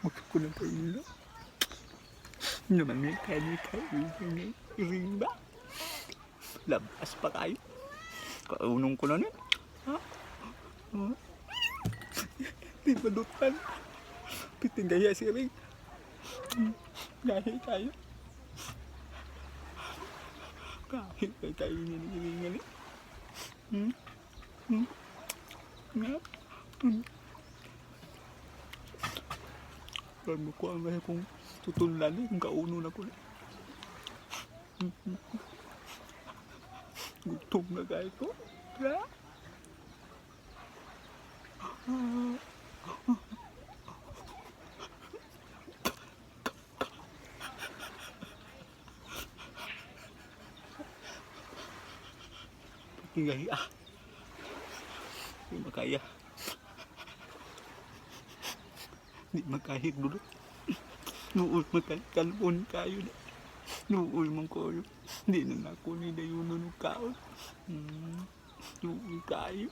Gusto ko ng kainin. Naman may kanin kainin. Iring ba? Labas pa kayo. Kaunong ko na nun. Ha? Di balutan. Pitinggaya si Ring. Gahi tayo. Kahit ay tayo ninilingan eh. Hmm? Hmm? Nga? Hmm? Kaya mo ko ang lahi kong tutulan eh, kung kauno na ko na. Gutom na kaya ko. Ha? Tingay ah. Hindi makaya. Hindi makahit dulot. Nuul makahit kalpon kayo na. Nuul man yun. Hindi na ako ni dayo nunong kaon. Hmm. Nuul kayo.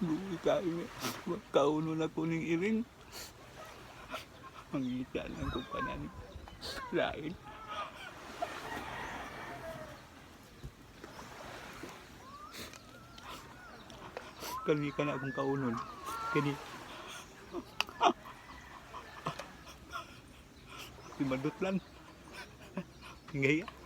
Nuul kayo na. Kauno na ko ng iring. Ang ita lang ko pa namin. Lain. Kani ka na akong kaunon. Kani. Pimadot lang. Tingay ah.